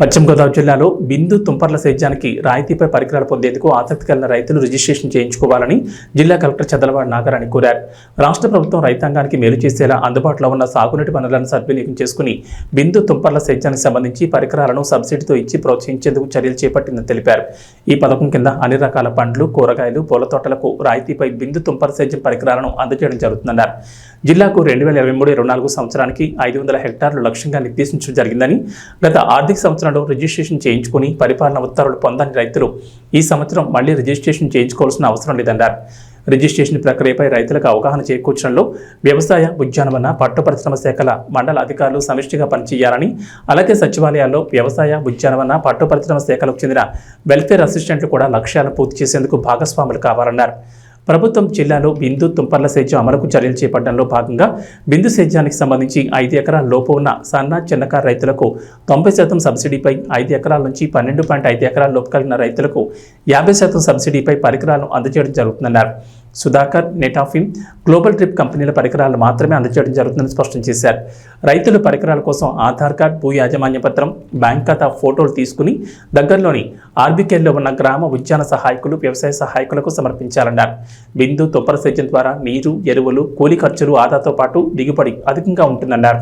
పశ్చిమ గోదావరి జిల్లాలో బిందు తుంపర్ల సేద్యానికి రాయితీపై పరికరాలు పొందేందుకు ఆసక్తి కలిగిన రైతులు రిజిస్ట్రేషన్ చేయించుకోవాలని జిల్లా కలెక్టర్ చదలవాడి నాగరాణి కోరారు. రాష్ట్ర ప్రభుత్వం రైతాంగానికి మేలు చేసేలా అందుబాటులో ఉన్న సాగునీటి వనరులను సద్వినియోగం చేసుకుని బిందు తుంపర్ల సేద్యానికి సంబంధించి పరికరాలను సబ్సిడీతో ఇచ్చి ప్రోత్సహించేందుకు చర్యలు చేపట్టిందని తెలిపారు. ఈ పథకం కింద అన్ని రకాల పండ్లు కూరగాయలు పూల తోటలకు రాయితీపై బిందు తుంపర సేద్యం పరికరాలను అందజేయడం జరుగుతుందన్నారు. జిల్లాకు రెండు వేల ఇరవై మూడు ఇరవై నాలుగు సంవత్సరానికి ఐదు వందల హెక్టార్లు లక్ష్యంగా నిర్దేశించడం జరిగిందని గత ఆర్థిక సంవత్సరం సంవత్సరంలో రిజిస్ట్రేషన్ చేయించుకుని పరిపాలన ఉత్తర్వులు పొందని రైతులు ఈ సంవత్సరం మళ్ళీ రిజిస్ట్రేషన్ చేయించుకోవాల్సిన అవసరం లేదన్నారు. రిజిస్ట్రేషన్ ప్రక్రియపై రైతులకు అవగాహన చేకూర్చడంలో వ్యవసాయ ఉద్యానవన పట్టు పరిశ్రమ శాఖల మండల అధికారులు సమిష్టిగా పనిచేయాలని అలాగే సచివాలయాల్లో వ్యవసాయ ఉద్యానవన పట్టు పరిశ్రమ శాఖలకు చెందిన వెల్ఫేర్ అసిస్టెంట్లు కూడా లక్ష్యాలను పూర్తి చేసేందుకు భాగస్వాములు కావాలన్నారు. ప్రభుత్వం జిల్లాలో బిందు తుంపర్ల సేద్యం అమలుకు చర్యలు చేపట్టడంలో భాగంగా బిందు సేద్యానికి సంబంధించి ఐదు ఎకరాల లోపు ఉన్న సన్న చిన్నకారు రైతులకు తొంభై శాతం సబ్సిడీపై ఐదు ఎకరాల నుంచి పన్నెండు పాయింట్ ఐదు ఎకరాల లోపు కలిగిన రైతులకు యాభై శాతం సబ్సిడీపై పరికరాలను అందజేయడం జరుగుతుందన్నారు. సుధాకర్ నెటాఫిమ్ గ్లోబల్ ట్రిప్ కంపెనీల పరికరాలు మాత్రమే అందజేయడం జరుగుతుందని స్పష్టం చేశారు. రైతులు పరికరాల కోసం ఆధార్ కార్డ్ భూ యాజమాన్య పత్రం బ్యాంక్ ఖాతా ఫోటోలు తీసుకుని దగ్గరలోని ఆర్బీకేల్లో ఉన్న గ్రామ ఉద్యాన సహాయకులు వ్యవసాయ సహాయకులకు సమర్పించాలన్నారు. బిందు తుప్పర సేద్యం ద్వారా నీరు ఎరువులు కూలి ఖర్చులు ఆదాతో పాటు దిగుబడి అధికంగా ఉంటుందన్నారు.